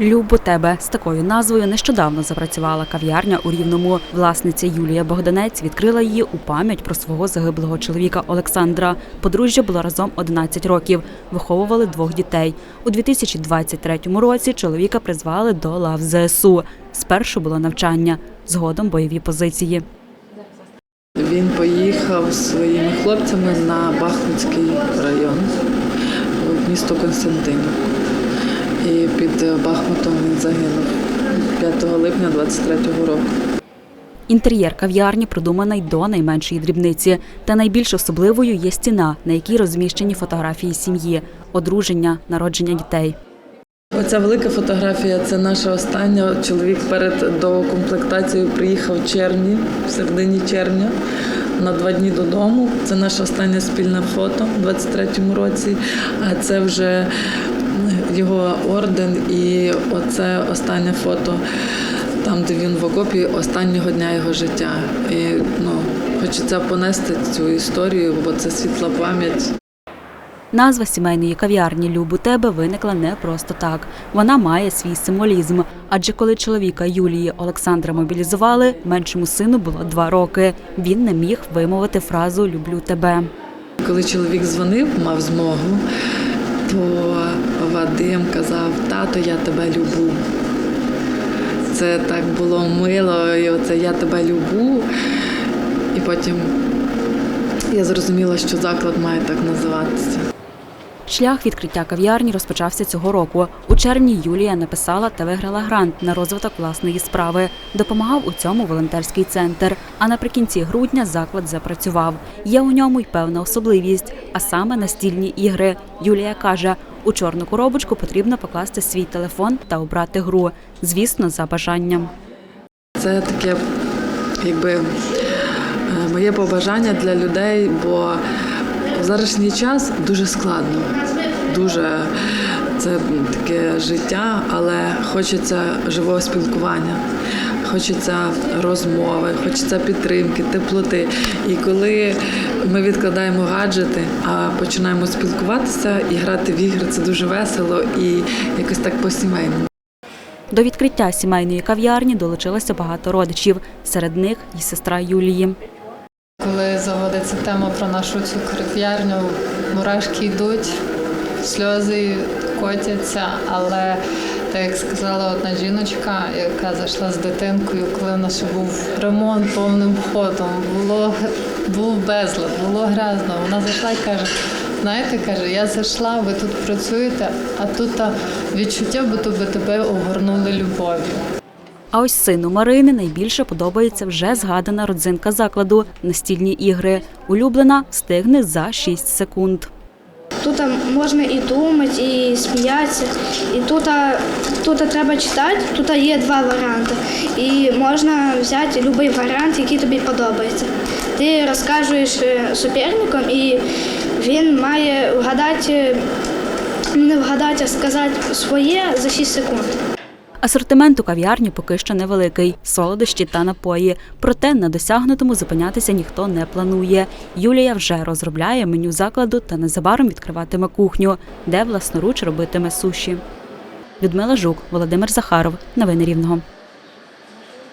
Любо тебе з такою назвою нещодавно запрацювала кав'ярня у Рівному. Власниця Юлія Богданець відкрила її у пам'ять про свого загиблого чоловіка Олександра. Подружжя було разом 11 років. Виховували двох дітей. У 2023 році чоловіка призвали до лав ЗСУ. Спершу було навчання, згодом бойові позиції. Він поїхав своїми хлопцями на Бахмутський район, місто Константинівку. І під Бахмутом він загинув 5 липня 23-го року. Інтер'єр кав'ярні продуманий до найменшої дрібниці. Та найбільш особливою є стіна, на якій розміщені фотографії сім'ї, одруження, народження дітей. Оця велика фотографія це наша остання. Чоловік перед доукомплектацією приїхав в червні, в середині червня, на два дні додому. Це наше останнє спільне фото у 23-му році. А це вже його орден і оце останнє фото. Там, де він в окопі останнього дня його життя. І ну, хочеться понести цю історію, бо це світла пам'ять. Назва сімейної кав'ярні Любу тебе виникла не просто так. Вона має свій символізм. Адже коли чоловіка Юлії Олександра мобілізували, меншому сину було два роки. Він не міг вимовити фразу Люблю тебе. Коли чоловік дзвонив, мав змогу, то Вадим казав: Тато, я тебе люблю. Це так було мило, і оце я тебе люблю. І потім я зрозуміла, що заклад має так називатися. Шлях відкриття кав'ярні розпочався цього року. У червні Юлія написала та виграла грант на розвиток власної справи. Допомагав у цьому волонтерський центр. А наприкінці грудня заклад запрацював. Є у ньому й певна особливість, а саме настільні ігри. Юлія каже, у чорну коробочку потрібно покласти свій телефон та обрати гру. Звісно, за бажанням. Це таке, якби е, моє побажання для людей, бо в зарашній час дуже складно, дуже це таке життя, але хочеться живого спілкування, хочеться розмови, хочеться підтримки, теплоти. І коли ми відкладаємо гаджети, а починаємо спілкуватися і грати в ігри, це дуже весело і якось так по-сімейному. До відкриття сімейної кав'ярні долучилося багато родичів. Серед них і сестра Юлії. Коли заводиться тема про нашу цю кав'ярню, мурашки йдуть, сльози котяться, але так як сказала одна жіночка, яка зайшла з дитинкою, коли в нас був ремонт повним ходом, було був безлад, було грязно. Вона зайшла і каже: знаєте, каже, я зайшла, ви тут працюєте, а тут відчуття, бо тебе огорнули любов'ю. А ось сину Марини найбільше подобається вже згадана родзинка закладу настільні ігри. Улюблена встигне за 6 секунд. Тут можна і думати, і сміятися. І тут, тут треба читати, тут є два варіанти. І можна взяти будь-який варіант, який тобі подобається. Ти розказуєш е, суперникам, і він має вгадати, не вгадати, а сказати своє за 6 секунд. Асортимент у кав'ярні поки що невеликий солодощі та напої. Проте на досягнутому зупинятися ніхто не планує. Юлія вже розробляє меню закладу та незабаром відкриватиме кухню, де власноруч робитиме суші. Людмила Жук, Володимир Захаров. Новини Рівного.